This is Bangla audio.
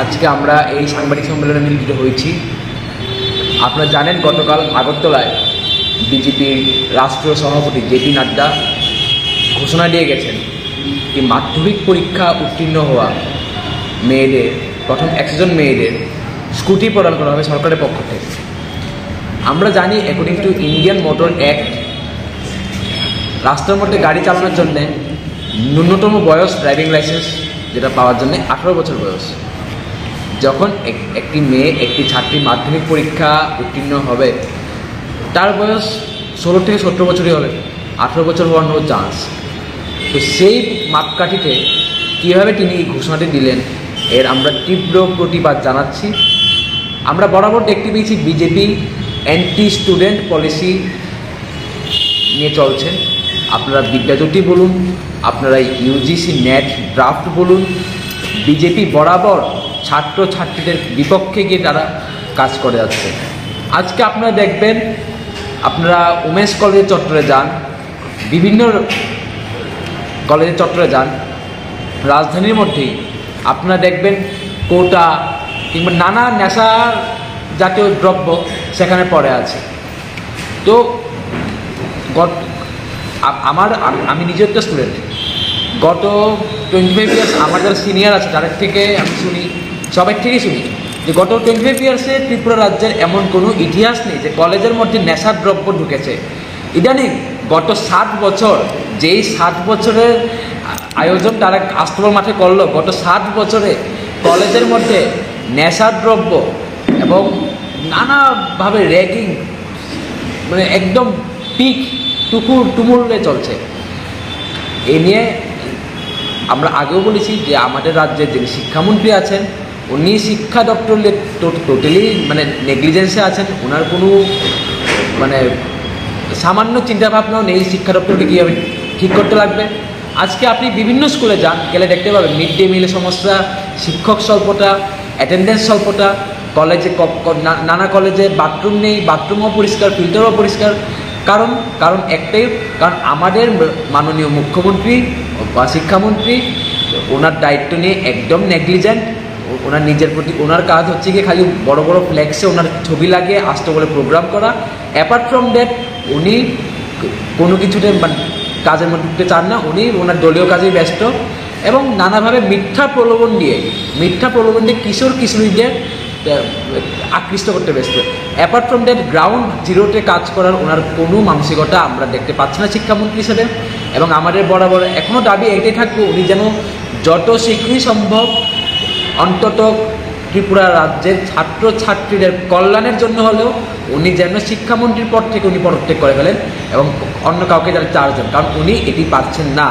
আজকে আমরা এই সাংবাদিক সম্মেলনে মিলিত হয়েছি। আপনারা জানেন গতকাল আগরতলায় বিজেপির রাষ্ট্রীয় সভাপতি জেপি নাড্ডা ঘোষণা দিয়ে গেছেন কি মাধ্যমিক পরীক্ষা উত্তীর্ণ হওয়া মেয়েদের, প্রথম একশো জন মেয়েদের স্কুটি প্রদান করা হবে সরকারের পক্ষ থেকে। আমরা জানি according to Indian motor act রাস্তার মধ্যে গাড়ি চালানোর জন্যে ন্যূনতম বয়স ড্রাইভিং লাইসেন্স যেটা পাওয়ার জন্য আঠারো বছর বয়স। যখন একটি মেয়ে, একটি ছাত্রী মাধ্যমিক পরীক্ষা উত্তীর্ণ হবে, তার বয়স ষোলো থেকে সতেরো বছরই হবে। আঠেরো বছর হওয়ার নো চান্স তো সেই মাপকাঠিতে কীভাবে তিনি এই ঘোষণাটি দিলেন, এর আমরা তীব্র প্রতিবাদ জানাচ্ছি। আমরা বরাবর দেখতে পেয়েছি বিজেপি অ্যান্টি স্টুডেন্ট পলিসি নিয়ে চলছে। আপনারা বিদ্যাজ্যোতি বলুন, আপনারা ইউজিসি নেট ড্রাফট বলুন বিজেপি বরাবর ছাত্র ছাত্রীদের বিপক্ষে গিয়ে তারা কাজ করে যাচ্ছে। আজকে আপনারা দেখবেন, আপনারা উমেশ কলেজের চত্বরে যান, বিভিন্ন কলেজের চত্বরে যান, রাজধানীর মধ্যেই আপনারা দেখবেন কোটা কিংবা নানা নেশা জাতীয় দ্রব্য সেখানে পড়ে আছে। তো গত আমার, আমি নিজের তো স্টুডেন্ট গত টোয়েন্টি ফাইভ ইয়ার্স আমার যারা সিনিয়র আছে, তাদের থেকে আমি শুনি সবার থেকেই শুনি, যে গত টোয়েন্টি ফাইভ ইয়ার্সে ত্রিপুরা রাজ্যের এমন কোনো ইতিহাস নেই যে কলেজের মধ্যে নেশার দ্রব্য ঢুকেছে। ইদানিং গত সাত বছর, যেই সাত বছরের আয়োজন তারা আস্তবল মাঠে করল, গত সাত বছরে কলেজের মধ্যে নেশার দ্রব্য এবং নানাভাবে র্যাগিং মানে একদম পিক টুকুর টুমুলে চলছে। এ নিয়ে আমরা আগেও বলেছি যে আমাদের রাজ্যের যিনি শিক্ষামন্ত্রী আছেন, উনি শিক্ষা দপ্তর টোটালি মানে নেগলিজেন্সে আছেন। ওনার কোনো মানে সামান্য চিন্তাভাবনাও নেই শিক্ষা দপ্তরকে কীভাবে ঠিক করতে লাগবে। আজকে আপনি বিভিন্ন স্কুলে যান, গেলে দেখতে পাবেন মিড ডে মিলের সমস্যা, শিক্ষক স্বল্পতা অ্যাটেন্ডেন্স স্বল্পতা কলেজে নানা কলেজে বাথরুম নেই বাথরুমও পরিষ্কার ফিল্টারও পরিষ্কার। কারণ কারণ একটাই, কারণ আমাদের মাননীয় মুখ্যমন্ত্রী বা শিক্ষামন্ত্রী, ওনার দায়িত্ব নিয়ে একদম নেগলিজেন্ট ওনার নিজের প্রতি, ওনার কাজ হচ্ছে গিয়ে খালি বড় বড় ফ্ল্যাক্সে ওনার ছবি লাগিয়ে আসতে বলে প্রোগ্রাম করা। অ্যাপার্ট ফ্রম দ্যাট উনি কোনো কিছুতে মানে কাজের মধ্যে চান না, উনি ওনার দলীয় কাজেই ব্যস্ত এবং নানাভাবে মিথ্যা প্রলোভন দিয়ে, মিথ্যা প্রলোভন দিয়ে কিশোর কিশোরীদের আকৃষ্ট করতে ব্যস্ত। অ্যাপার্ট ফ্রম দ্যাট গ্রাউন্ড জিরোতে কাজ করার ওনার কোনো মানসিকতা আমরা দেখতে পাচ্ছি না শিক্ষামন্ত্রী হিসেবে এবং আমাদের বরাবর এখনও দাবি এটাই থাকবে, উনি যেন যত শীঘ্রই সম্ভব অন্তত ত্রিপুরা রাজ্যের ছাত্র ছাত্রীদের কল্যাণের জন্য হলেও উনি যেন শিক্ষামন্ত্রীর পর থেকে উনি পদত্যাগ করে ফেলেন এবং অন্য কাউকে যেন চার্জ দেন কারণ উনি এটি পারছেন না।